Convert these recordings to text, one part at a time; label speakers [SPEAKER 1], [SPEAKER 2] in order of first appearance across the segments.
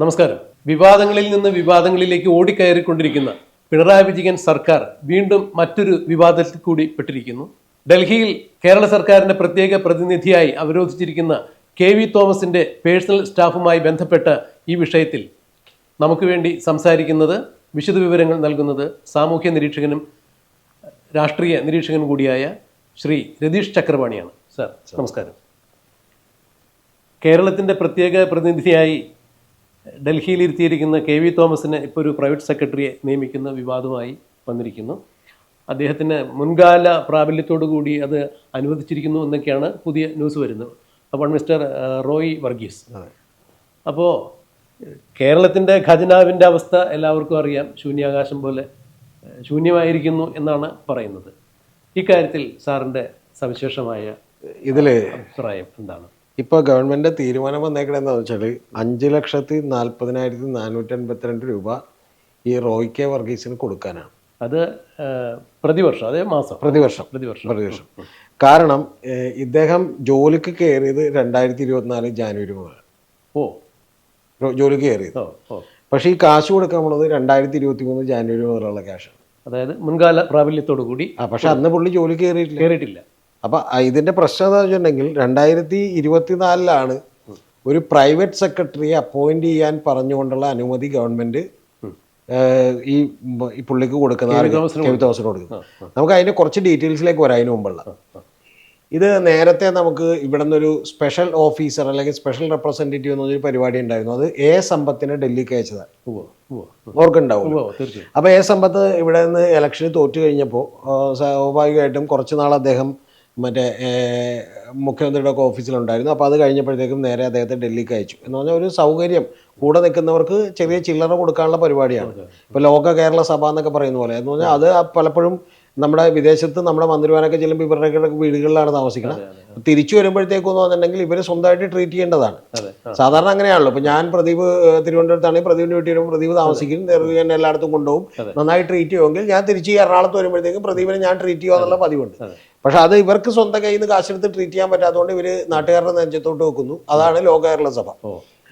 [SPEAKER 1] നമസ്കാരം. വിവാദങ്ങളിൽ നിന്ന് വിവാദങ്ങളിലേക്ക് ഓടിക്കയറിക്കൊണ്ടിരിക്കുന്ന പിണറായി വിജയൻ സർക്കാർ വീണ്ടും മറ്റൊരു വിവാദത്തിൽ കൂടി പെട്ടിരിക്കുന്നു. ഡൽഹിയിൽ കേരള സർക്കാരിന്റെ പ്രത്യേക പ്രതിനിധിയായി അവരോധിച്ചിരിക്കുന്ന കെ വി തോമസിന്റെ പേഴ്സണൽ സ്റ്റാഫുമായി ബന്ധപ്പെട്ട ഈ വിഷയത്തിൽ നമുക്ക് വേണ്ടി സംസാരിക്കുന്നത് വിശദവിവരങ്ങൾ നൽകുന്നത് സാമൂഹ്യ നിരീക്ഷകനും രാഷ്ട്രീയ നിരീക്ഷകനും കൂടിയായ ശ്രീ രതീഷ് ചക്രപാണിയാണ്. സർ നമസ്കാരം. കേരളത്തിന്റെ പ്രത്യേക പ്രതിനിധിയായി ഡൽഹിയിൽ ഇരുത്തിയിരിക്കുന്ന കെ വി തോമസിനെ ഇപ്പോൾ ഒരു പ്രൈവറ്റ് സെക്രട്ടറിയെ നിയമിക്കുന്ന വിവാദമായി വന്നിരിക്കുന്നു. അദ്ദേഹത്തിന് മുൻകാല പ്രാബല്യത്തോടു കൂടി അത് അനുവദിച്ചിരിക്കുന്നു എന്നൊക്കെയാണ് പുതിയ ന്യൂസ് വരുന്നത്. അപ്പോൾ മിസ്റ്റർ റോയ് വർഗീസ്. അപ്പോൾ കേരളത്തിന്റെ ഖജനാവിന്റെ അവസ്ഥ എല്ലാവർക്കും അറിയാം. ശൂന്യാകാശം പോലെ ശൂന്യമായിരിക്കുന്നു എന്നാണ് പറയുന്നത്. ഇക്കാര്യത്തിൽ സാറിന്റെ സവിശേഷമായ
[SPEAKER 2] ഇതിൽ
[SPEAKER 1] അഭിപ്രായം എന്താണ്?
[SPEAKER 2] ഇപ്പൊ ഗവൺമെന്റ് തീരുമാനം വന്നേക്കണത് വെച്ചാൽ അഞ്ച് ലക്ഷത്തി നാൽപ്പതിനായിരത്തി നാനൂറ്റി അൻപത്തിരണ്ട് രൂപ ഈ റോയ് കെ വർഗീസിന് കൊടുക്കാനാണ്.
[SPEAKER 1] അത് പ്രതിവർഷം അതേ മാസം.
[SPEAKER 2] പ്രതിവർഷം.
[SPEAKER 1] പ്രതിവർഷം.
[SPEAKER 2] പ്രതിവർഷം. കാരണം ഇദ്ദേഹം ജോലിക്ക് കയറിയത് രണ്ടായിരത്തി ഇരുപത്തിനാല് ജാനുവരി മുതൽ
[SPEAKER 1] ഓ.
[SPEAKER 2] ജോലിക്ക് കയറിയത് പക്ഷേ ഈ കാശ് കൊടുക്കാൻ പോണത് രണ്ടായിരത്തി ഇരുപത്തി മൂന്ന് ജാനുവരി മുതലുള്ള ക്യാഷാണ്
[SPEAKER 1] അതായത് മുൻകാല പ്രാബല്യത്തോടു കൂടി
[SPEAKER 2] ആ പക്ഷെ അന്ന് പുള്ളി ജോലി കയറിയിട്ടില്ല
[SPEAKER 1] കയറിയിട്ടില്ല
[SPEAKER 2] അപ്പൊ ഇതിന്റെ പ്രശ്നം എന്താ വെച്ചിട്ടുണ്ടെങ്കിൽ രണ്ടായിരത്തി ഇരുപത്തിനാലിലാണ് ഒരു പ്രൈവറ്റ് സെക്രട്ടറിയെ അപ്പോയിന്റ് ചെയ്യാൻ പറഞ്ഞുകൊണ്ടുള്ള അനുമതി ഗവൺമെന്റ് ഈ ഈ പുള്ളിക്ക് കൊടുക്കുന്ന
[SPEAKER 1] തോമസിന്
[SPEAKER 2] കൊടുക്കുന്നത് നമുക്ക് അതിന്റെ കുറച്ച് ഡീറ്റെയിൽസിലേക്ക് വരാം അതിന് മുമ്പുള്ള. ഇത് നേരത്തെ നമുക്ക് ഇവിടെ നിന്നൊരു സ്പെഷ്യൽ ഓഫീസർ അല്ലെങ്കിൽ സ്പെഷ്യൽ റെപ്രസെന്റേറ്റീവ് എന്നൊരു പരിപാടി ഉണ്ടായിരുന്നു. അത് എ സമ്പത്തിനെ ഡൽഹിക്ക് അയച്ചതാണ് ഓർക്കുണ്ടാവും അപ്പോൾ എ സമ്പത്ത് ഇവിടെ നിന്ന് ഇലക്ഷന് തോറ്റു കഴിഞ്ഞപ്പോൾ സ്വാഭാവികമായിട്ടും കുറച്ച് നാൾ അദ്ദേഹം മറ്റേ ഏഹ്, മുഖ്യമന്ത്രിയുടെ ഒക്കെ ഓഫീസിലുണ്ടായിരുന്നു. അപ്പോൾ അത് കഴിഞ്ഞപ്പോഴത്തേക്കും നേരെ അദ്ദേഹത്തെ ഡൽഹിക്ക് അയച്ചു. എന്ന് പറഞ്ഞാൽ ഒരു സൗകര്യം. കൂടെ നിൽക്കുന്നവർക്ക് ചെറിയ ചില്ലറ കൊടുക്കാനുള്ള പരിപാടിയാണ്. ഇപ്പോൾ ലോക കേരള സഭ എന്നൊക്കെ പറയുന്ന പോലെ. എന്ന് പറഞ്ഞാൽ അത് പലപ്പോഴും നമ്മുടെ വിദേശത്ത് നമ്മുടെ മന്ത്രിമാരൊക്കെ ചെല്ലുമ്പോൾ ഇവരുടെ വീടുകളിലാണ് താമസിക്കുന്നത് തിരിച്ചു വരുമ്പോഴത്തേക്കും എന്ന് പറഞ്ഞിട്ടുണ്ടെങ്കിൽ ഇവർ സ്വന്തമായിട്ട് ട്രീറ്റ് ചെയ്യേണ്ടതാണ്. സാധാരണ അങ്ങനെയാണല്ലോ. ഇപ്പൊ ഞാൻ പ്രദീപ് തിരുവനന്തപുരത്താണ് തിരുവനന്തപുരത്താണെങ്കിൽ പ്രദീപിന്റെ വീട്ടിൽ വരുമ്പോൾ പ്രദീപ് താമസിക്കും ഞാൻ എന്നെ എല്ലായിടത്തും കൊണ്ടുപോകും. നന്നായി ട്രീറ്റ് ചെയ്യുമെങ്കിൽ ഞാൻ തിരിച്ച് എറണാകുളത്ത് വരുമ്പോഴത്തേക്കും പ്രദീപിനെ ഞാൻ ട്രീറ്റ് ചെയ്യുക പതിവുണ്ട്. പക്ഷെ അത് ഇവർക്ക് സ്വന്തം കയ്യിൽ നിന്ന് കാശെടുത്ത് ട്രീറ്റ് ചെയ്യാൻ പറ്റാത്തതുകൊണ്ട് ഇവർ നാട്ടുകാരുടെ നെഞ്ചത്തോട്ട് വെക്കുന്നു. അതാണ് ലോക കേരള സഭ.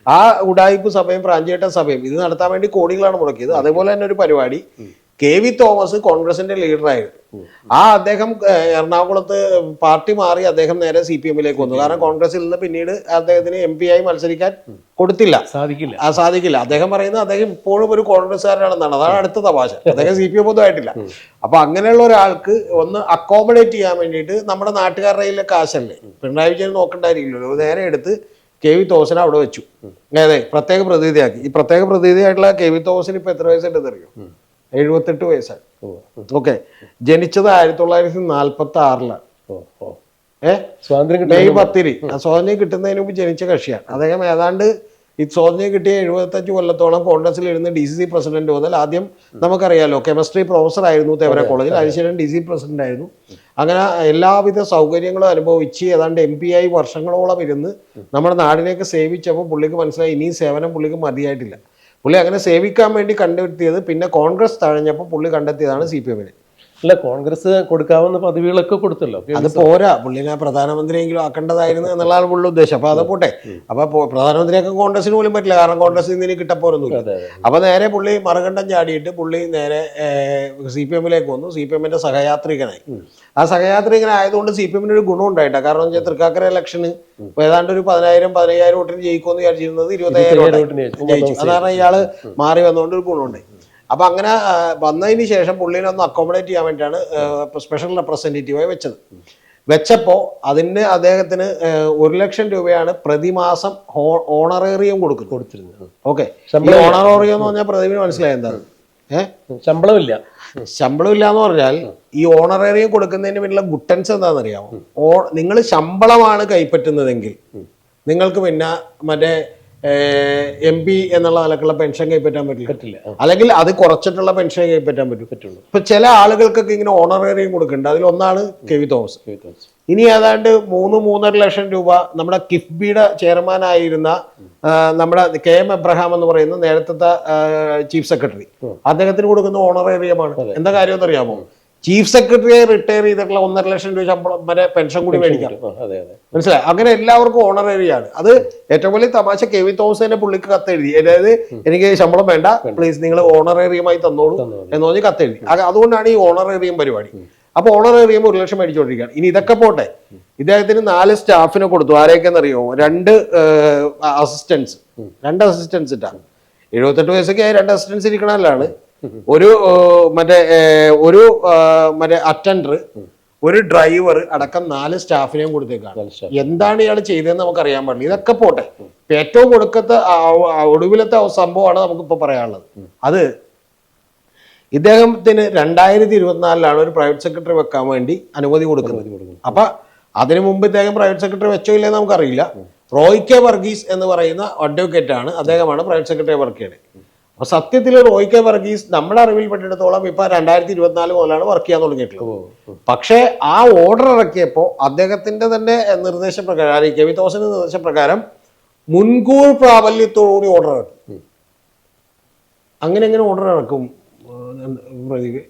[SPEAKER 2] ആ ഉടായിപ്പ് സഭയും പ്രാഞ്ചേട്ട സഭയും ഇത് നടത്താൻ വേണ്ടി കോടികളാണ് മുടക്കിയത്. അതേപോലെ തന്നെ ഒരു പരിപാടി. കെ വി തോമസ് കോൺഗ്രസിന്റെ ലീഡറായിരുന്നു. ആ അദ്ദേഹം എറണാകുളത്ത് പാർട്ടി മാറി അദ്ദേഹം നേരെ സി പി എമ്മിലേക്ക് വന്നു. കാരണം കോൺഗ്രസിൽ നിന്ന് പിന്നീട് അദ്ദേഹത്തിന് എം പി ആയി മത്സരിക്കാൻ കൊടുത്തില്ല.
[SPEAKER 1] സാധിക്കില്ല.
[SPEAKER 2] സാധിക്കില്ല. അദ്ദേഹം പറയുന്നത് അദ്ദേഹം ഇപ്പോഴും ഒരു കോൺഗ്രസ്സുകാരനാണെന്നാണ്. അതാണ് അടുത്ത തമാശ. അദ്ദേഹം സി പി എം ഒന്നും ആയിട്ടില്ല അപ്പൊ അങ്ങനെയുള്ള ഒരാൾക്ക് ഒന്ന് അക്കോമഡേറ്റ് ചെയ്യാൻ വേണ്ടിയിട്ട് നമ്മുടെ നാട്ടുകാരുടെ കയ്യിലെ കാശല്ലേ? പിണറായി വിജയൻ നോക്കണ്ടായിരിക്കില്ലല്ലോ. നേരെ എടുത്ത് കെ വി തോമസിനെ അവിടെ വെച്ചു. അതെ പ്രത്യേക പ്രതിനിധിയാക്കി ഈ പ്രത്യേക പ്രതിനിധിയായിട്ടുള്ള കെ വി തോമസിന് ഇപ്പൊ എത്ര വയസ്സുണ്ടെന്ന് അറിയോ എഴുപത്തെട്ട് വയസ്സായി. ഓക്കെ. ജനിച്ചത് ആയിരത്തി തൊള്ളായിരത്തി നാൽപ്പത്തി ആറിലാണ് ഏഹ്
[SPEAKER 1] സ്വാതന്ത്ര്യം
[SPEAKER 2] മെയ് പത്തിന് ആ സ്വാതന്ത്ര്യം കിട്ടുന്നതിന് മുമ്പ് ജനിച്ച കക്ഷിയാണ്. അദ്ദേഹം ഏതാണ്ട് ഈ സ്വാതന്ത്ര്യം കിട്ടിയ എഴുപത്തഞ്ച് കൊല്ലത്തോളം കോൺഗ്രസിൽ ഇരുന്ന് ഡി സി സി പ്രസിഡന്റ് മുതൽ ആദ്യം നമുക്കറിയാലോ കെമിസ്ട്രി പ്രൊഫസർ ആയിരുന്നു തേവര കോളേജിൽ. അതിനുശേഷം ഡി സി പ്രസിഡന്റ് ആയിരുന്നു അങ്ങനെ എല്ലാവിധ സൗകര്യങ്ങളും അനുഭവിച്ച് ഏതാണ്ട് എം പി ആയി വർഷങ്ങളോളം ഇരുന്ന് നമ്മുടെ നാടിനെയൊക്കെ സേവിച്ചപ്പോൾ പുള്ളിക്ക് മനസ്സിലായി ഇനിയും സേവനം പുള്ളിക്ക് മതിയായിട്ടില്ല. പുള്ളി അങ്ങനെ സേവിക്കാൻ വേണ്ടി കണ്ടെത്തിയത് പിന്നെ കോൺഗ്രസ് തഴഞ്ഞപ്പോൾ പുള്ളി കണ്ടെത്തിയതാണ് സി പി എമ്മിനെ.
[SPEAKER 1] അല്ല കോൺഗ്രസ് കൊടുക്കാവുന്ന പദവികളൊക്കെ കൊടുത്തല്ലോ.
[SPEAKER 2] അത് പോരാ. പുള്ളിനെ പ്രധാനമന്ത്രിയെങ്കിലും ആക്കേണ്ടതായിരുന്നു എന്നുള്ളതാണ് പുള്ളി ഉദ്ദേശം. അപ്പൊ അത് പോട്ടെ. അപ്പൊ പ്രധാനമന്ത്രിയൊക്കെ കോൺഗ്രസിന് പോലും പറ്റില്ല. കാരണം കോൺഗ്രസ് ഇതിന് കിട്ടപ്പോരൊന്നുമില്ല അപ്പൊ നേരെ പുള്ളി മറുകണ്ഠം ചാടിയിട്ട് പുള്ളി നേരെ സി പി എമ്മിലേക്ക് വന്നു. സി പി എമ്മിന്റെ സഹയാത്രികനായി. ആ സഹയാത്രികനായതുകൊണ്ട് സി പി എമ്മിന് ഒരു ഗുണം ഉണ്ടായിട്ടാ കാരണം വെച്ചാൽ തൃക്കാക്കര ഇലക്ഷന് ഏതാണ്ട് ഒരു പതിനായിരം പതിനയ്യായിരം വോട്ടിന് ജയിക്കുമെന്ന് വിചാരിച്ചിരുന്നത് ഇരുപത്തയ്യായിരം വോട്ടിന്
[SPEAKER 1] ജയിച്ചു.
[SPEAKER 2] അതാണ് ഇയാൾ മാറി വന്നുകൊണ്ട് ഒരു ഗുണമുണ്ട്. അപ്പൊ അങ്ങനെ വന്നതിന് ശേഷം പുള്ളീനെ ഒന്ന് അക്കോമഡേറ്റ് ചെയ്യാൻ വേണ്ടിയിട്ടാണ് സ്പെഷ്യൽ റെപ്രസെന്റേറ്റീവായി വെച്ചത്. വെച്ചപ്പോൾ അതിന് അദ്ദേഹത്തിന് ഒരു ലക്ഷം രൂപയാണ് പ്രതിമാസം ഓണറേറിയം കൊടുക്കുന്നത്.
[SPEAKER 1] കൊടുത്തിരുന്നത്.
[SPEAKER 2] ഓക്കെ. ഓണറേറിയം എന്ന് പറഞ്ഞാൽ പ്രതിമിന് മനസ്സിലായി എന്താണ് ഏഹ്
[SPEAKER 1] ശമ്പളമില്ല.
[SPEAKER 2] ശമ്പളം ഇല്ല എന്ന് പറഞ്ഞാൽ ഈ ഓണറേറിയം കൊടുക്കുന്നതിന് പിന്നിലുള്ള ഗുട്ടൻസ് എന്താണെന്ന് അറിയാമോ ഓ നിങ്ങൾ ശമ്പളമാണ് കൈപ്പറ്റുന്നതെങ്കിൽ നിങ്ങൾക്ക് പിന്നെ മറ്റേ എം പി എന്നുള്ള നിലക്കുള്ള പെൻഷൻ കൈപ്പറ്റാൻ പറ്റില്ല.
[SPEAKER 1] പറ്റില്ല
[SPEAKER 2] അല്ലെങ്കിൽ അത് കുറച്ചിട്ടുള്ള പെൻഷൻ കൈപ്പറ്റാൻ പറ്റും.
[SPEAKER 1] പറ്റുള്ളൂ.
[SPEAKER 2] ഇപ്പൊ ചില ആളുകൾക്കൊക്കെ ഇങ്ങനെ ഓണറേറിയം കൊടുക്കുന്നുണ്ട്. അതിൽ ഒന്നാണ് K V Thomas.
[SPEAKER 1] K V Thomas.
[SPEAKER 2] ഇനി ഏതാണ്ട് മൂന്ന് മൂന്നര ലക്ഷം രൂപ നമ്മുടെ കിഫ്ബിയുടെ ചെയർമാനായിരുന്ന നമ്മുടെ കെ എം എബ്രഹാം എന്ന് പറയുന്ന നേരത്തെ ചീഫ് സെക്രട്ടറി. അദ്ദേഹത്തിന് കൊടുക്കുന്ന ഓണറേറിയമാണ് എന്താ കാര്യം എന്നറിയാമോ? ചീഫ് സെക്രട്ടറിയെ റിട്ടയർ ചെയ്തിട്ടുള്ള ഒന്നര ലക്ഷം രൂപ ശമ്പളം വരെ പെൻഷൻ കൂടി മേടിക്കാം. മനസ്സിലായി? അങ്ങനെ എല്ലാവർക്കും ഓണറേറിയാണ്. അത് ഏറ്റവും വലിയ തമാശ കെ വി തോമസിന്റെ പുള്ളിക്ക് കത്തെഴുതി. അതായത് എനിക്ക് ശമ്പളം വേണ്ട പ്ലീസ് നിങ്ങൾ ഓണറേറിയമായി തന്നോളൂ
[SPEAKER 1] തന്നോളൂ.
[SPEAKER 2] എന്ന് പറഞ്ഞ് കത്തെഴുതി. അത് അതുകൊണ്ടാണ് ഈ ഓണറേറിയം പരിപാടി. അപ്പൊ ഓണറേറിയം ഒരു ലക്ഷം മേടിച്ചുകൊണ്ടിരിക്കുകയാണ് ഇനി ഇതൊക്കെ പോട്ടെ. ഇദ്ദേഹത്തിന് നാല് സ്റ്റാഫിനെ കൊടുത്തു. ആരെയൊക്കെയെന്നറിയോ? രണ്ട് അസിസ്റ്റൻസ്. രണ്ട് അസിസ്റ്റൻസ് ഇട്ടാണ്. എഴുപത്തെട്ട് വയസ്സൊക്കെ ആയി രണ്ട് അസിസ്റ്റൻസ് ഇരിക്കണല്ലാണ് ഒരു മറ്റേ ഒരു മറ്റേ അറ്റൻഡർ ഒരു ഡ്രൈവർ അടക്കം നാല് സ്റ്റാഫിനെയും കൊടുത്തേക്കാണ്. എന്താണ് ഇയാൾ ചെയ്തതെന്ന് നമുക്ക് അറിയാൻ പാടില്ല. ഇതൊക്കെ പോട്ടെ. ഏറ്റവും ഒടുക്കത്തെ ആ ഒടുവിലത്തെ സംഭവമാണ് നമുക്കിപ്പോ പറയാനുള്ളത്. അത് ഇദ്ദേഹത്തിന് രണ്ടായിരത്തി ഇരുപത്തിനാലിലാണ് ഒരു പ്രൈവറ്റ് സെക്രട്ടറി വെക്കാൻ വേണ്ടി അനുമതി കൊടുക്കുന്നത്.
[SPEAKER 1] കൊടുക്കുന്നു.
[SPEAKER 2] അപ്പൊ അതിനു മുമ്പ് ഇദ്ദേഹം പ്രൈവറ്റ് സെക്രട്ടറി വെച്ചോ ഇല്ലെന്ന് നമുക്കറിയില്ല. റോയ് കെ വർഗീസ് എന്ന് പറയുന്ന അഡ്വക്കേറ്റ് ആണ്. അദ്ദേഹമാണ് പ്രൈവറ്റ് സെക്രട്ടറി വർക്ക് ചെയ്യുന്നത് അപ്പൊ സത്യത്തിൽ റോയ് കെ വർഗീസ് നമ്മുടെ അറിവിൽപ്പെട്ടിടത്തോളം ഇപ്പൊ രണ്ടായിരത്തി ഇരുപത്തിനാല് മുതലാണ് വർക്ക് ചെയ്യാൻ തുടങ്ങിയിട്ടുള്ളത്. പക്ഷെ ആ ഓർഡർ ഇറക്കിയപ്പോ അദ്ദേഹത്തിന്റെ തന്നെ നിർദ്ദേശപ്രകാരം കെ വി തോസിന്റെ നിർദ്ദേശപ്രകാരം മുൻകൂർ പ്രാബല്യത്തോടുകൂടി ഓർഡർ ഇറക്കി. അങ്ങനെ എങ്ങനെ ഓർഡർ ഇറക്കും? പ്രദീപ്.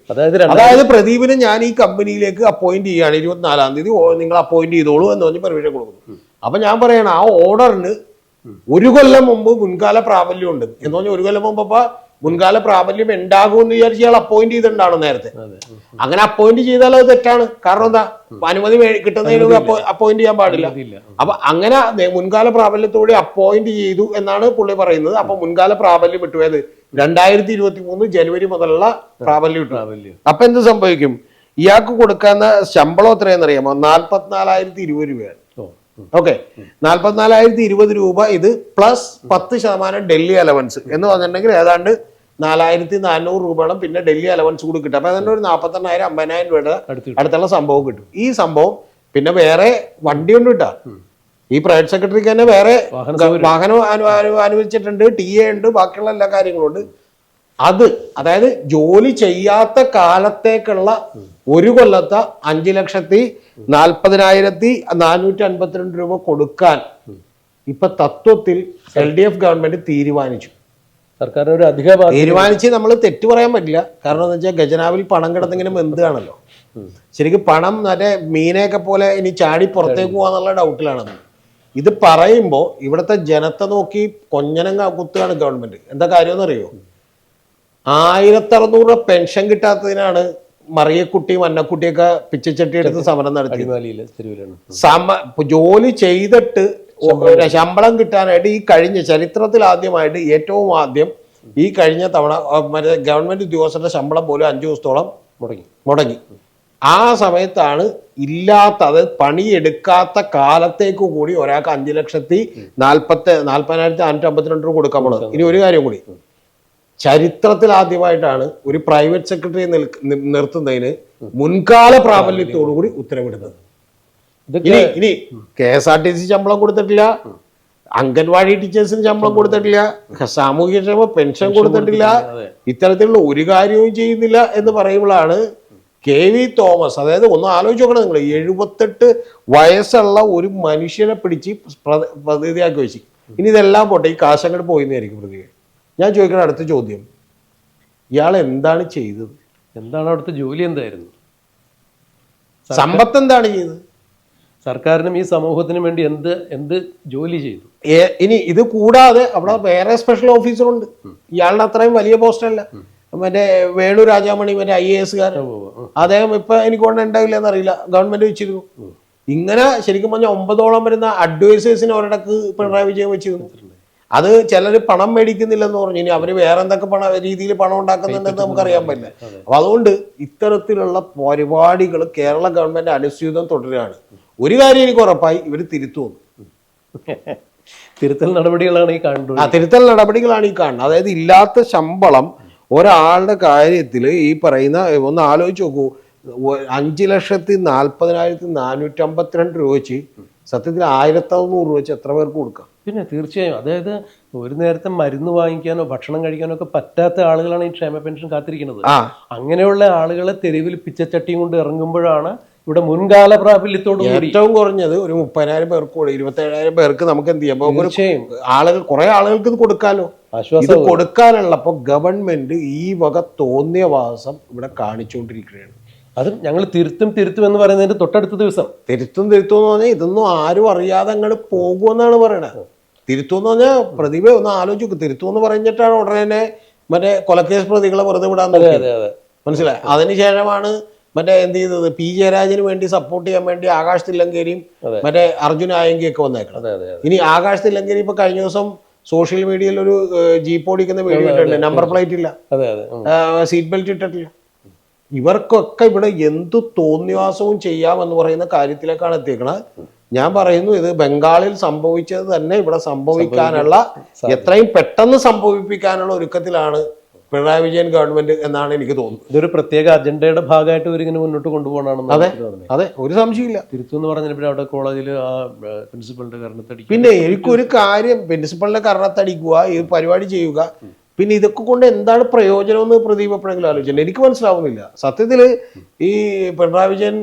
[SPEAKER 1] അതായത്
[SPEAKER 2] പ്രദീപിനെ ഞാൻ ഈ കമ്പനിയിലേക്ക് അപ്പോയിന്റ് ചെയ്യാണ്. ഇരുപത്തിനാലാം തീയതി നിങ്ങൾ അപ്പോയിന്റ് ചെയ്തോളൂ എന്ന് പറഞ്ഞ് പെർമിഷൻ കൊടുക്കുന്നു. അപ്പൊ ഞാൻ പറയണം ആ ഓർഡറിന് ഒരു കൊല്ലം മുമ്പ് മുൻകാല പ്രാബല്യം ഉണ്ട് എന്ന് പറഞ്ഞാൽ ഒരു കൊല്ലം മുമ്പ് അപ്പൊ മുൻകാല പ്രാബല്യം ഉണ്ടാകും എന്ന് വിചാരിച്ച് ഇയാൾ അപ്പോയിന്റ് ചെയ്തിട്ടുണ്ടാണോ നേരത്തെ. അങ്ങനെ അപ്പോയിന്റ് ചെയ്താൽ അത് തെറ്റാണ്. കാരണം എന്താ? അനുമതി കിട്ടുന്നതിന് അപ്പോയിന്റ് ചെയ്യാൻ പാടില്ല. അപ്പൊ അങ്ങനെ മുൻകാല പ്രാബല്യത്തോടെ അപ്പോയിന്റ് ചെയ്തു എന്നാണ് പുള്ളി പറയുന്നത്. അപ്പൊ മുൻകാല പ്രാബല്യം വിട്ടുപോയത് രണ്ടായിരത്തി ഇരുപത്തി മൂന്ന് ജനുവരി മുതലുള്ള പ്രാബല്യം
[SPEAKER 1] ഇട്ടു.
[SPEAKER 2] അപ്പൊ എന്ത് സംഭവിക്കും? ഇയാൾക്ക് കൊടുക്കാൻ ശമ്പളം എത്രയെന്ന് അറിയാമോ നാൽപ്പത്തിനാലായിരത്തി ഇരുപത് രൂപയാണ്. ഓക്കെ. നാൽപ്പത്തിനാലായിരത്തി ഇരുപത് രൂപ ഇത് പ്ലസ് പത്ത് ശതമാനം ഡൽഹി അലവൻസ് എന്ന് പറഞ്ഞിട്ടുണ്ടെങ്കിൽ ഏതാണ്ട് നാലായിരത്തി നാനൂറ് രൂപയോളം പിന്നെ ഡൽഹി അലവൻസ് കൂടി കിട്ടും. അപ്പൊ അതിന്റെ ഒരു നാൽപ്പത്തെണ്ണായിരം അമ്പതിനായിരം രൂപയുടെ
[SPEAKER 1] അടുത്ത്
[SPEAKER 2] അടുത്തുള്ള സംഭവം കിട്ടും. ഈ സംഭവം പിന്നെ വേറെ വണ്ടി കൊണ്ട് കിട്ടാ ഈ പ്രൈവറ്റ് സെക്രട്ടറിക്ക് തന്നെ വേറെ
[SPEAKER 1] വാഹന
[SPEAKER 2] വാഹനം അനു- അനു- അനുവദിച്ചിട്ടുണ്ട് ടി എ ഉണ്ട് ബാക്കിയുള്ള എല്ലാ കാര്യങ്ങളും ഉണ്ട്. അത് അതായത് ജോലി ചെയ്യാത്ത കാലത്തേക്കുള്ള ഒരു കൊല്ലത്തെ അഞ്ചു ലക്ഷത്തി നാൽപ്പതിനായിരത്തി നാനൂറ്റി അൻപത്തിരണ്ട് രൂപ കൊടുക്കാൻ ഇപ്പൊ തത്വത്തിൽ എൽ ഡി എഫ് ഗവൺമെന്റ് തീരുമാനിച്ചു.
[SPEAKER 1] സർക്കാരിന് ഒരു അധിക
[SPEAKER 2] തീരുമാനിച്ച് നമ്മൾ തെറ്റു പറയാൻ പറ്റില്ല. കാരണം എന്താ വെച്ചാൽ ഖജനാവിൽ പണം കിടന്നിങ്ങനെ എന്തുകയാണല്ലോ ശരിക്കും പണം മറ്റേ മീനെയൊക്കെ പോലെ ഇനി ചാടി പുറത്തേക്ക് പോകാന്നുള്ള ഡൗട്ടിലാണത്. ഇത് പറയുമ്പോൾ ഇവിടുത്തെ ജനത്തെ നോക്കി കൊഞ്ഞനം ക- കുത്തുകയാണ് ഗവൺമെന്റ്. എന്താ കാര്യമെന്ന് അറിയോ ആയിരത്തി അറുന്നൂറ് രൂപ പെൻഷൻ കിട്ടാത്തതിനാണ് മറിയക്കുട്ടിയും അന്നക്കുട്ടിയൊക്കെ പിച്ചച്ചട്ടി എടുത്ത് സമരം
[SPEAKER 1] നടത്തി
[SPEAKER 2] സമ ജോലി ചെയ്തിട്ട് ശമ്പളം കിട്ടാനായിട്ട് ഈ കഴിഞ്ഞ ചരിത്രത്തിൽ ആദ്യമായിട്ട് ഏറ്റവും ആദ്യം ഈ കഴിഞ്ഞ തവണ മറ്റേ ഗവൺമെന്റ് ഉദ്യോഗസ്ഥരുടെ ശമ്പളം പോലും അഞ്ചു ദിവസത്തോളം
[SPEAKER 1] മുടങ്ങി.
[SPEAKER 2] മുടങ്ങി. ആ സമയത്താണ് ഇല്ലാത്ത അത് പണിയെടുക്കാത്ത കാലത്തേക്ക് കൂടി ഒരാൾക്ക് അഞ്ചു ലക്ഷത്തി നാൽപ്പത്തി നാൽപ്പതിനായിരത്തി അഞ്ഞൂറ്റി അമ്പത്തിരണ്ട് രൂപ കൊടുക്കാൻ പോണത്. ഇനി ഒരു കാര്യം കൂടി. ചരിത്രത്തിൽ ആദ്യമായിട്ടാണ് ഒരു പ്രൈവറ്റ് സെക്രട്ടറി നിർത്തുന്നതിന് മുൻകാല പ്രാബല്യത്തോടു കൂടി ഉത്തരവിടുന്നത്. ഇനി ഇനി K S R T C ശമ്പളം കൊടുത്തിട്ടില്ല അംഗൻവാടി ടീച്ചേഴ്സിന് ശമ്പളം കൊടുത്തിട്ടില്ല സാമൂഹ്യക്ഷേമ പെൻഷൻ കൊടുത്തിട്ടില്ല. ഇത്തരത്തിലുള്ള ഒരു കാര്യവും ചെയ്യുന്നില്ല എന്ന് പറയുമ്പോഴാണ് കെ വി തോമസ് അതായത് ഒന്ന് ആലോചിച്ച് നോക്കണം നിങ്ങൾ എഴുപത്തെട്ട് വയസ്സുള്ള ഒരു മനുഷ്യനെ പിടിച്ച് പ്ര- പ്രതിനിധിയാക്കി വെച്ച്. ഇനി ഇതെല്ലാം പോട്ടെ ഈ കാശങ്ങോട്ട് പോയിന്നായിരിക്കും പ്രതി ഞാൻ ചോദിക്കണ അടുത്ത ചോദ്യം. ഇയാൾ എന്താണ് ചെയ്തത്?
[SPEAKER 1] എന്താണ് അവിടുത്തെ ജോലി എന്തായിരുന്നു?
[SPEAKER 2] സമ്പത്ത് എന്താണ് ചെയ്തത്?
[SPEAKER 1] സർക്കാരിനും ഈ സമൂഹത്തിനും വേണ്ടി എന്ത് എന്ത് ജോലി ചെയ്തു?
[SPEAKER 2] ഇനി ഇത് കൂടാതെ അവിടെ വേറെ സ്പെഷ്യൽ ഓഫീസറുണ്ട് ഇയാളുടെ അത്രയും വലിയ പോസ്റ്റ് അല്ല. മറ്റേ വേണു രാജാമണി മറ്റേ ഐ എ എസ്കാരൻ. അദ്ദേഹം ഇപ്പൊ എനിക്ക് കൊണ്ട് ഉണ്ടാവില്ല എന്നറിയില്ല. ഗവൺമെന്റ് വെച്ചിരുന്നു. ഇങ്ങനെ ശരിക്കും പറഞ്ഞാൽ ഒമ്പതോളം വരുന്ന അഡ്വൈസേഴ്സിന് ഒരിടക്ക് പിണറായി വിജയൻ വെച്ചിരുന്നു. അത് ചിലർ പണം മേടിക്കുന്നില്ലെന്ന് പറഞ്ഞു. ഇനി അവർ വേറെ എന്തൊക്കെ പണ രീതിയിൽ പണം ഉണ്ടാക്കുന്നുണ്ടെന്ന് നമുക്കറിയാൻ പറ്റില്ല. അപ്പൊ അതുകൊണ്ട് ഇത്തരത്തിലുള്ള പരിപാടികൾ കേരള ഗവൺമെന്റ് അനുസ്യൂതം തുടരുകയാണ്. ഒരു കാര്യം എനിക്ക് ഉറപ്പായി ഇവർ തിരുത്തുമെന്ന്
[SPEAKER 1] തിരുത്തൽ നടപടികളാണ് ഈ കാണുന്നത്.
[SPEAKER 2] ആ തിരുത്തൽ നടപടികളാണ് ഈ കാണുന്നത്. അതായത് ഇല്ലാത്ത ശമ്പളം ഒരാളുടെ കാര്യത്തിൽ ഈ പറയുന്ന ഒന്ന് ആലോചിച്ച് നോക്കൂ. അഞ്ച് ലക്ഷത്തി നാൽപ്പതിനായിരത്തി നാനൂറ്റി അമ്പത്തിരണ്ട് രൂപ വെച്ച് സത്യത്തിൽ ആയിരത്തി അറുന്നൂറ് രൂപ വെച്ച് എത്ര പേർക്ക് കൊടുക്കാം?
[SPEAKER 1] പിന്നെ തീർച്ചയായും അതായത് ഒരു നേരത്തെ മരുന്ന് വാങ്ങിക്കാനോ ഭക്ഷണം കഴിക്കാനോ ഒക്കെ പറ്റാത്ത ആളുകളാണ് ഈ ക്ഷേമ പെൻഷൻ കാത്തിരിക്കുന്നത്. അങ്ങനെയുള്ള ആളുകളെ തെരുവിൽ പിച്ചച്ചട്ടിയും കൊണ്ട് ഇറങ്ങുമ്പോഴാണ് ഇവിടെ മുൻകാല പ്രാബല്യത്തോട്
[SPEAKER 2] ഏറ്റവും കുറഞ്ഞത് ഒരു മുപ്പതിനായിരം പേർക്ക് കൂടെ ഇരുപത്തി ഏഴായിരം പേർക്ക് നമുക്ക് എന്ത് ചെയ്യാം?
[SPEAKER 1] തീർച്ചയായും.
[SPEAKER 2] ആളുകൾ കുറെ ആളുകൾക്ക് ഇത് കൊടുക്കാലോ? ഇത്
[SPEAKER 1] ആശ്വാസം
[SPEAKER 2] കൊടുക്കാനുള്ളപ്പോ ഗവൺമെന്റ് ഈ വക തോന്നിയ വാസം ഇവിടെ കാണിച്ചുകൊണ്ടിരിക്കുകയാണ്.
[SPEAKER 1] അതും ഞങ്ങൾ തിരുത്തും തിരുത്തും എന്ന് പറയുന്നതിന്റെ തൊട്ടടുത്ത ദിവസം.
[SPEAKER 2] തിരുത്തും തിരുത്തും എന്ന് പറഞ്ഞാൽ ഇതൊന്നും ആരും അറിയാതെ അങ്ങോട്ട് പോകുമെന്നാണ് പറയണത് തിരുത്തും എന്ന് പറഞ്ഞാൽ പ്രതിഭ ഒന്ന് ആലോചിക്കും. തിരുത്തുമെന്ന് പറഞ്ഞിട്ടാണ് ഉടനെ തന്നെ മറ്റേ കൊലക്കേസ് പ്രതികളെ വെറുതെ വിടാൻ മനസ്സിലായി? അതിനുശേഷമാണ് മറ്റേ എന്ത് ചെയ്തത്? പി. ജയരാജന് വേണ്ടി സപ്പോർട്ട് ചെയ്യാൻ വേണ്ടി ആകാശ് തില്ലങ്കേരിയും. മറ്റേ അർജുൻ ആയങ്കിയൊക്കെ വന്നേക്കണം ഇനി ആകാശ് തില്ലങ്കേരി ഇപ്പൊ കഴിഞ്ഞ ദിവസം സോഷ്യൽ മീഡിയയിൽ ഒരു ജീപ്പ് ഓടിക്കുന്ന വീഡിയോ ഇട്ടുണ്ട് നമ്പർ പ്ലേറ്റ് ഇല്ല. സീറ്റ് ബെൽറ്റ് ഇട്ടിട്ടില്ല. ഇവർക്കൊക്കെ ഇവിടെ എന്തു തോന്നിവാസവും ചെയ്യാമെന്ന് പറയുന്ന കാര്യത്തിലേക്കാണ് എത്തിയേക്കണത്. ഞാൻ പറയുന്നു ഇത് ബംഗാളിൽ സംഭവിച്ചത് തന്നെ ഇവിടെ സംഭവിക്കാനുള്ള എത്രയും പെട്ടെന്ന് സംഭവിപ്പിക്കാനുള്ള ഒരുക്കത്തിലാണ് പിണറായി വിജയൻ ഗവൺമെന്റ് എന്നാണ് എനിക്ക് തോന്നുന്നത്.
[SPEAKER 1] ഇതൊരു പ്രത്യേക അജണ്ടയുടെ ഭാഗമായിട്ട് ഇവരിങ്ങനെ മുന്നോട്ട് കൊണ്ടുപോകണമെന്ന്
[SPEAKER 2] അതെ. അതെ ഒരു സംശയമില്ല
[SPEAKER 1] തിരുത്തു എന്ന് പറഞ്ഞപ്പോൾ അവിടെ കോളേജിൽ ആ പ്രിൻസിപ്പളിന്റെ കരണത്തടി
[SPEAKER 2] പിന്നെ എനിക്കൊരു കാര്യം പ്രിൻസിപ്പളിന്റെ കരണത്തടിക്കുക ഈ പരിപാടി ചെയ്യുക പിന്നെ ഇതൊക്കെ കൊണ്ട് എന്താണ് പ്രയോജനം എന്ന് പ്രദീപ് എപ്പോഴെങ്കിലും ആലോചിച്ചിട്ടുണ്ട്? എനിക്ക് മനസ്സിലാവുന്നില്ല. സത്യത്തിൽ ഈ പിണറായി വിജയൻ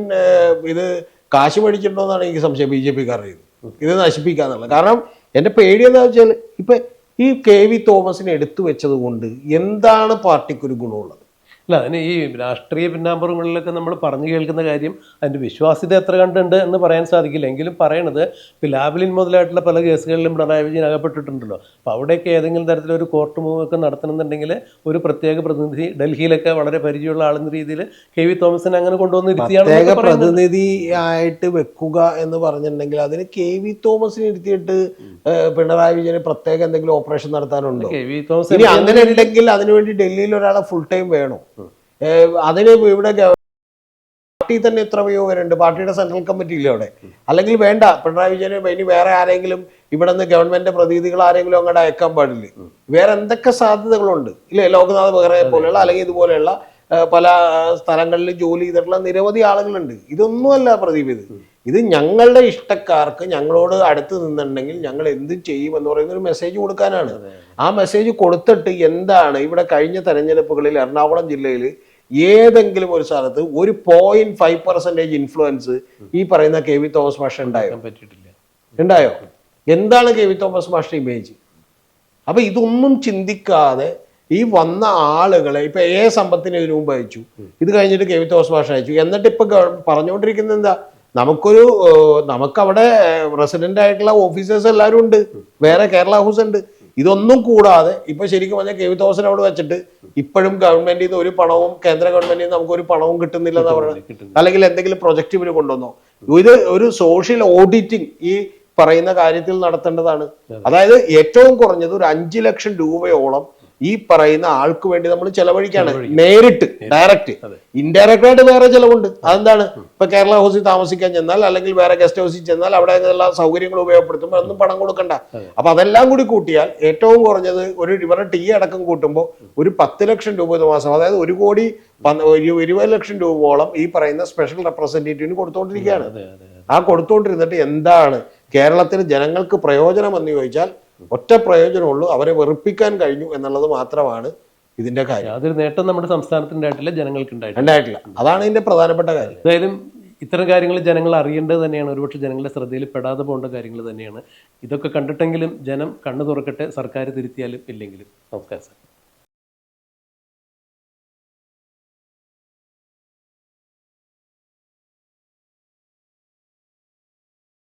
[SPEAKER 2] ഇത് കാശ് മേടിക്കണ്ടോന്നാണ് എനിക്ക് സംശയം ബി ജെ പിക്കാരുടെ ഇത് ഇത് നശിപ്പിക്കാന്നുള്ളത്. കാരണം എന്റെ പേടി എന്താ വെച്ചാൽ ഇപ്പം ഈ കെ വി തോമസിനെ എടുത്തു വെച്ചത് കൊണ്ട് എന്താണ് പാർട്ടിക്കൊരു ഗുണമുള്ളത്?
[SPEAKER 1] അല്ല അതിന് ഈ രാഷ്ട്രീയ പിന്നാമ്പുറങ്ങളിലൊക്കെ നമ്മൾ പറഞ്ഞു കേൾക്കുന്ന കാര്യം അതിന്റെ വിശ്വാസ്യത എത്ര കണ്ടുണ്ട് എന്ന് പറയാൻ സാധിക്കില്ല. എങ്കിലും പറയണത് ഇപ്പോൾ ലാബിലിൻ മുതലായിട്ടുള്ള പല കേസുകളിലും പിണറായി വിജയൻ അകപ്പെട്ടിട്ടുണ്ടല്ലോ. അപ്പോൾ അവിടെയൊക്കെ ഏതെങ്കിലും തരത്തിലൊരു കോർട്ട് മൂവ് ഒക്കെ നടത്തണമെന്നുണ്ടെങ്കിൽ ഒരു പ്രത്യേക പ്രതിനിധി ഡൽഹിയിലൊക്കെ വളരെ പരിചയമുള്ള ആളെന്ന രീതിയിൽ കെ വി തോമസിനെ അങ്ങനെ കൊണ്ടുവന്ന്
[SPEAKER 2] പ്രതിനിധി ആയിട്ട് വെക്കുക എന്ന് പറഞ്ഞിട്ടുണ്ടെങ്കിൽ അതിന് കെ വി തോമസിനെ ഇരുത്തിയിട്ട് പിണറായി വിജയന് പ്രത്യേക എന്തെങ്കിലും ഓപ്പറേഷൻ നടത്താനുണ്ടോ?
[SPEAKER 1] കെ വി തോമസ്
[SPEAKER 2] അങ്ങനെ ഉണ്ടെങ്കിൽ അതിനുവേണ്ടി ഡൽഹിയിൽ ഒരാളെ ഫുൾ ടൈം വേണോ? അതിന് ഇവിടെ പാർട്ടി തന്നെ എത്ര പേരുണ്ട് പാർട്ടിയുടെ സെൻട്രൽ കമ്മിറ്റി ഇല്ല അവിടെ? അല്ലെങ്കിൽ വേണ്ട. പിണറായി വിജയന് ഇനി വേറെ ആരെങ്കിലും ഇവിടെ നിന്ന് ഗവൺമെന്റ് പ്രതിനിധികൾ ആരെങ്കിലും അങ്ങോട്ട് അയക്കാൻ പാടില്ല? വേറെ എന്തൊക്കെ സാധ്യതകളുണ്ട്? ഇല്ലേ? ലോക്നാഥ് ബെഹ്റയെ പോലെയുള്ള അല്ലെങ്കിൽ ഇതുപോലെയുള്ള പല സ്ഥലങ്ങളിൽ ജോലി ചെയ്തിട്ടുള്ള നിരവധി ആളുകളുണ്ട്. ഇതൊന്നുമല്ല പ്രദീപ് ഇത് ഇത് ഞങ്ങളുടെ ഇഷ്ടക്കാർക്ക് ഞങ്ങളോട് അടുത്ത് നിന്നുണ്ടെങ്കിൽ ഞങ്ങൾ എന്ത് ചെയ്യും എന്ന് പറയുന്ന ഒരു മെസ്സേജ് കൊടുക്കാനാണ്. ആ മെസ്സേജ് കൊടുത്തിട്ട് എന്താണ് ഇവിടെ കഴിഞ്ഞ തെരഞ്ഞെടുപ്പുകളിൽ എറണാകുളം ജില്ലയിൽ ഏതെങ്കിലും ഒരു സ്ഥലത്ത് ഒരു പോയിന്റ് ഫൈവ് പെർസെന്റേജ് ഇൻഫ്ലുവൻസ് ഈ പറയുന്ന കെ വി തോമസ് മാഷ ഉണ്ടായോ?
[SPEAKER 1] പറ്റിയിട്ടില്ല.
[SPEAKER 2] ഉണ്ടായോ? എന്താണ് കെ വി തോമസ് മാഷ ഇമേജ് അപ്പൊ ഇതൊന്നും ചിന്തിക്കാതെ ഈ വന്ന ആളുകളെ ഇപ്പൊ എ സമ്പത്തിന് ഇതിനു മുമ്പ് അയച്ചു. ഇത് കഴിഞ്ഞിട്ട് കെ വി തോമസ് മാഷ അയച്ചു. എന്നിട്ട് ഇപ്പൊ പറഞ്ഞുകൊണ്ടിരിക്കുന്നത് എന്താ? നമുക്കൊരു നമുക്കവിടെ റെസിഡന്റ് ആയിട്ടുള്ള ഓഫീസേഴ്സ് എല്ലാവരും ഉണ്ട്. വേറെ കേരള ഹൗസ് ഉണ്ട്. ഇതൊന്നും കൂടാതെ ഇപ്പൊ ശരിക്കും പറഞ്ഞാൽ കെ വി തോമസൻ അവിടെ വെച്ചിട്ട് ഇപ്പോഴും ഗവൺമെന്റിൽ നിന്ന് ഒരു പണവും കേന്ദ്ര ഗവൺമെന്റിൽ നിന്ന് നമുക്ക് ഒരു പണവും കിട്ടുന്നില്ല എന്നാ പറയുന്നത്.
[SPEAKER 1] കിട്ടുന്നില്ല.
[SPEAKER 2] അല്ലെങ്കിൽ എന്തെങ്കിലും പ്രൊജക്ട് ഇവർ കൊണ്ടുവന്നോ. ഇത് ഒരു സോഷ്യൽ ഓഡിറ്റിംഗ് ഈ പറയുന്ന കാര്യത്തിൽ നടത്തേണ്ടതാണ്. അതായത് ഏറ്റവും കുറഞ്ഞത് ഒരു അഞ്ചു ലക്ഷം രൂപയോളം ഈ പറയുന്ന ആൾക്ക് വേണ്ടി നമ്മൾ ചെലവഴിക്കാണ്. നേരിട്ട് ഡയറക്റ്റ് ഇൻഡയറക്റ്റ് ആയിട്ട് വേറെ ചിലവുണ്ട്. അതെന്താണ്? ഇപ്പൊ കേരള ഹൗസിൽ താമസിക്കാൻ ചെന്നാൽ അല്ലെങ്കിൽ വേറെ ഗസ്റ്റ് ഹൗസിൽ ചെന്നാൽ അവിടെ എല്ലാ സൗകര്യങ്ങൾ ഉപയോഗപ്പെടുത്തുമ്പോൾ ഒന്നും പണം കൊടുക്കണ്ട. അപ്പൊ അതെല്ലാം കൂടി കൂട്ടിയാൽ ഏറ്റവും കുറഞ്ഞത് ഒരു ഇവരുടെ ടീ അടക്കം കൂട്ടുമ്പോൾ ഒരു പത്ത് ലക്ഷം രൂപ മാസം അതായത് ഒരു കോടി ഒരു ഇരുപത് ലക്ഷം രൂപയോളം ഈ പറയുന്ന സ്പെഷ്യൽ റെപ്രസെന്റേറ്റീവിന് കൊടുത്തുകൊണ്ടിരിക്കുകയാണ് ആ കൊടുത്തുകൊണ്ടിരുന്നിട്ട് എന്താണ്? കേരളത്തിലെ ജനങ്ങൾക്ക് പ്രയോജനം എന്ന് ചോദിച്ചാൽ ഒറ്റ പ്രയോജനമുള്ളൂ. അവരെ വെറുപ്പിക്കാൻ കഴിഞ്ഞു എന്നുള്ളത് മാത്രമാണ് ഇതിന്റെ കാര്യം.
[SPEAKER 1] അതൊരു നേട്ടം നമ്മുടെ സംസ്ഥാനത്തിനുണ്ടായിട്ടില്ല ജനങ്ങൾക്ക് ഉണ്ടായിട്ടില്ല.
[SPEAKER 2] അതാണ് ഇതിന്റെ പ്രധാനപ്പെട്ട കാര്യം.
[SPEAKER 1] അതായത് ഇത്തരം കാര്യങ്ങൾ ജനങ്ങൾ അറിയേണ്ടത് തന്നെയാണ്. ഒരുപക്ഷെ ജനങ്ങളുടെ ശ്രദ്ധയിൽ പെടാതെ പോകേണ്ട കാര്യങ്ങൾ തന്നെയാണ്. ഇതൊക്കെ കണ്ടിട്ടെങ്കിലും ജനം കണ്ണു തുറക്കട്ടെ സർക്കാർ തിരുത്തിയാലും ഇല്ലെങ്കിലും. നമസ്കാരം സാർ.